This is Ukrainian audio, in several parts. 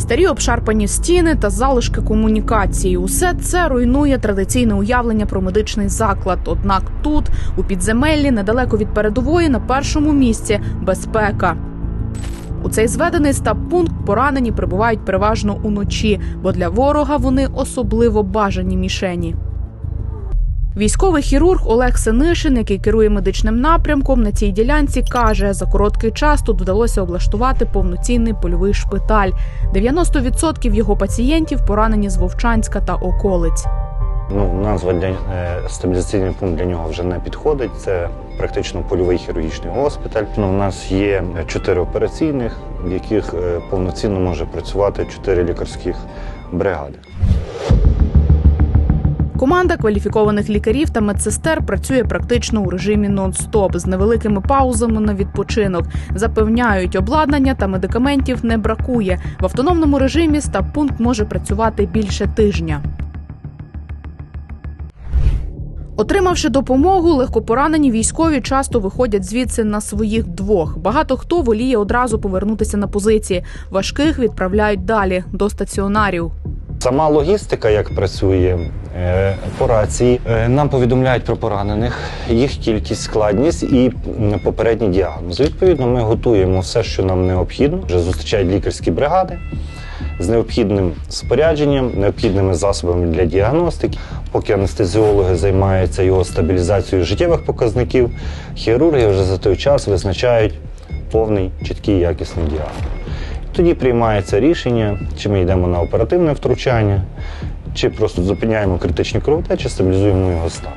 Старі обшарпані стіни та залишки комунікації. Усе це руйнує традиційне уявлення про медичний заклад. Однак тут, у підземеллі, недалеко від передової, на першому місці безпека. У цей зведений стаб-пункт поранені прибувають переважно уночі, бо для ворога вони особливо бажані мішені. Військовий хірург Олег Синишин, який керує медичним напрямком, на цій ділянці каже, за короткий час тут вдалося облаштувати повноцінний польовий шпиталь. 90% його пацієнтів поранені з Вовчанська та околиць. Ну, назва для е, стабілізаційний пункт для нього вже не підходить. Це практично польовий хірургічний госпіталь. Ну, у нас є чотири операційних, в яких е, повноцінно може працювати чотири лікарських бригади. Команда кваліфікованих лікарів та медсестер працює практично у режимі нон-стоп з невеликими паузами на відпочинок. Запевняють, обладнання та медикаментів не бракує. В автономному режимі стаб-пункт може працювати більше тижня. Отримавши допомогу, легкопоранені військові часто виходять звідси на своїх двох. Багато хто воліє одразу повернутися на позиції. Важких відправляють далі до стаціонарів. Сама логістика, як працює е, по рації, е, нам повідомляють про поранених, їх кількість, складність і попередній діагноз. Відповідно, ми готуємо все, що нам необхідно. Вже зустрічають лікарські бригади з необхідним спорядженням, необхідними засобами для діагностики. Поки анестезіологи займаються його стабілізацією життєвих показників, хірурги вже за той час визначають повний, чіткий, якісний діагноз. Тоді приймається рішення, чи ми йдемо на оперативне втручання, чи просто зупиняємо критичні кровотечі, стабілізуємо його стан.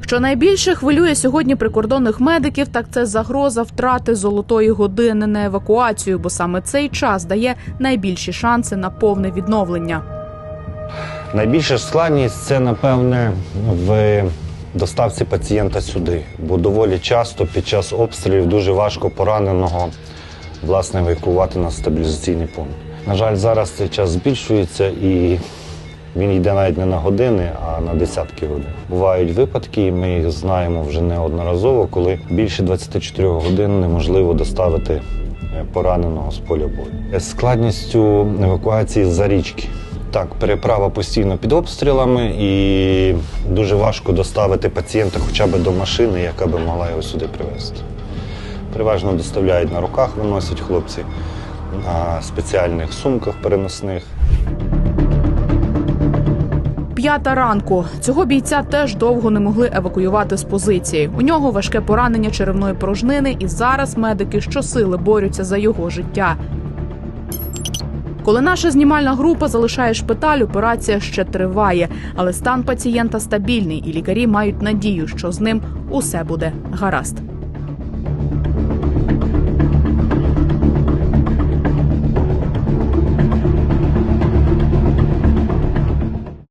Що найбільше хвилює сьогодні прикордонних медиків, так це загроза втрати золотої години на евакуацію, бо саме цей час дає найбільші шанси на повне відновлення. Найбільша складність це, напевне, в доставці пацієнта сюди, бо доволі часто під час обстрілів дуже важко пораненого власне евакуювати на стабілізаційний пункт. На жаль, зараз цей час збільшується і він йде навіть не на години, а на десятки годин. Бувають випадки, і ми їх знаємо вже неодноразово, коли більше 24 годин неможливо доставити е, пораненого з поля бою. З Складністю евакуації за річки. Так, переправа постійно під обстрілами, і дуже важко доставити пацієнта хоча б до машини, яка би могла його сюди привезти. Переважно доставляють на руках, виносять хлопці на спеціальних сумках переносних. П'ята ранку цього бійця теж довго не могли евакуювати з позиції. У нього важке поранення черевної порожнини, і зараз медики щосили борються за його життя. Коли наша знімальна група залишає шпиталь, операція ще триває, але стан пацієнта стабільний, і лікарі мають надію, що з ним усе буде гаразд.